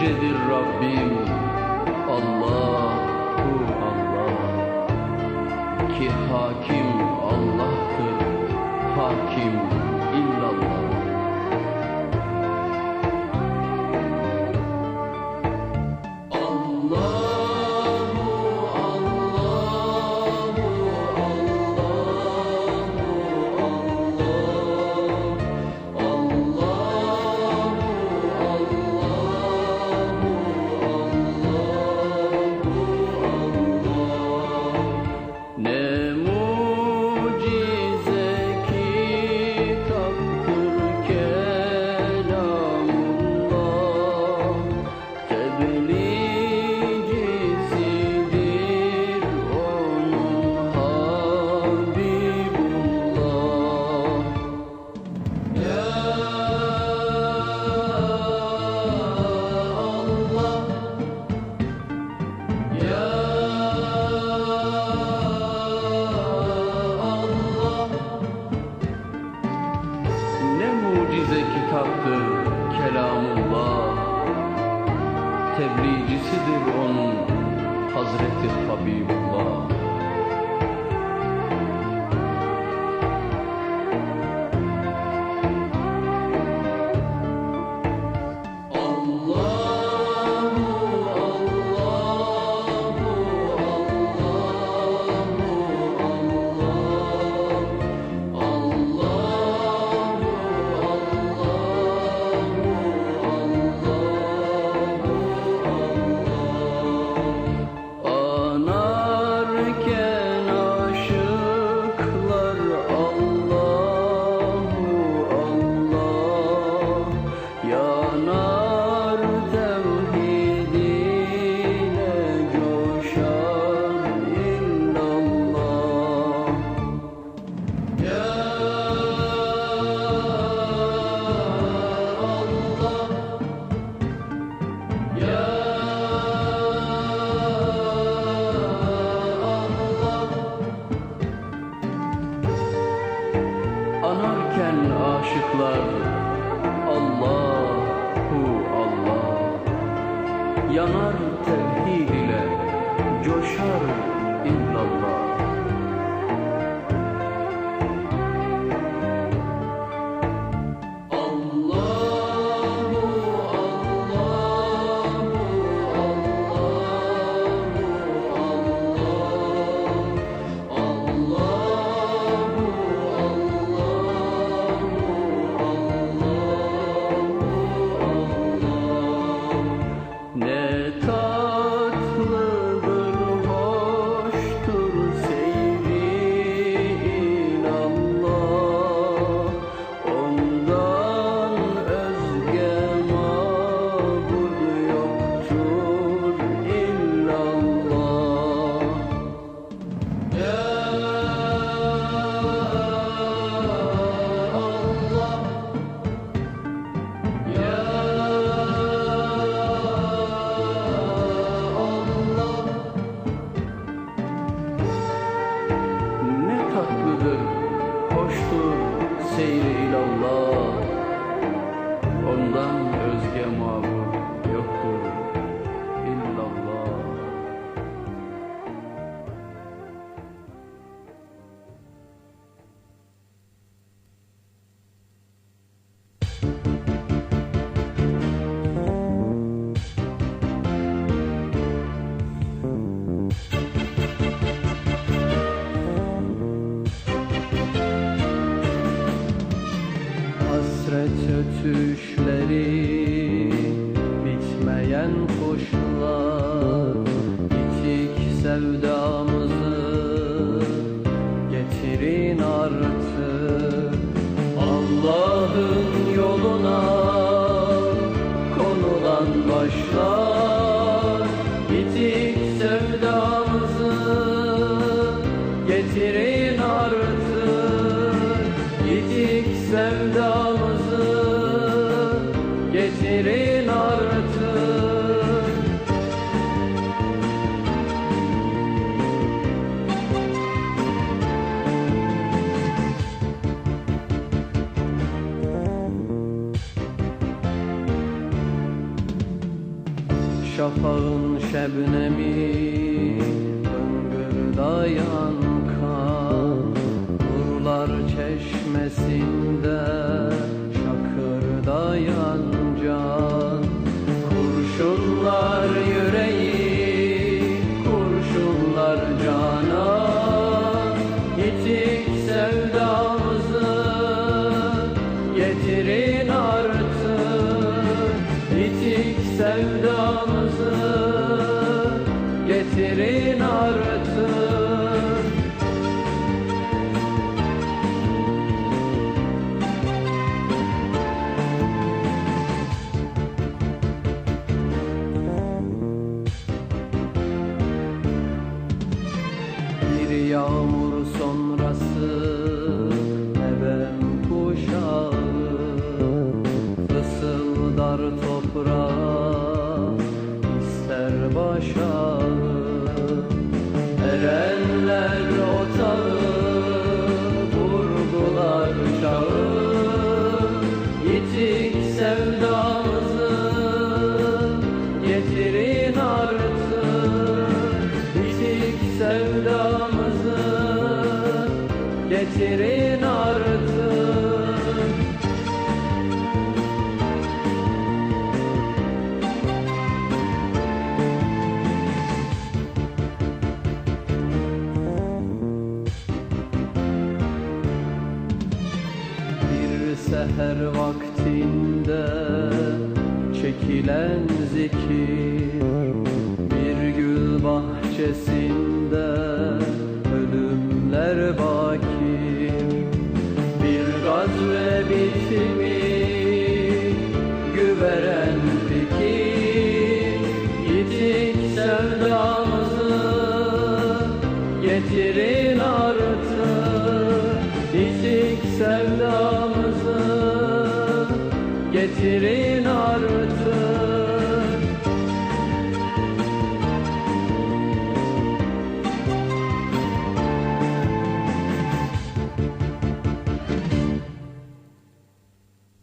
yücedir Rabbim. Allah Allah. Ki hakim Allah'tır hakim haktır kelamullah. Tebliğcisidir onun Hazreti Habibullah. düşleri Bitmeyen koşular Bitik sevdamızı Getirin artık. Allah'ın yoluna Konulan başlar Bitik sevdamızı Getirin şafağın şebnemi Öngör dayan kan. Nurlar çeşmesinde başa Erenler otağı Vurgular çağı. Yitik sevdamızı Getirin artık. Yitik sevdamızı Getirin seher vaktinde çekilen zikir Bir gül bahçesinde ölümler baki. Bir gazve bitimi güveren fikir Yitik sevdamızı getirin artık. Yitik sevdamızı getirir.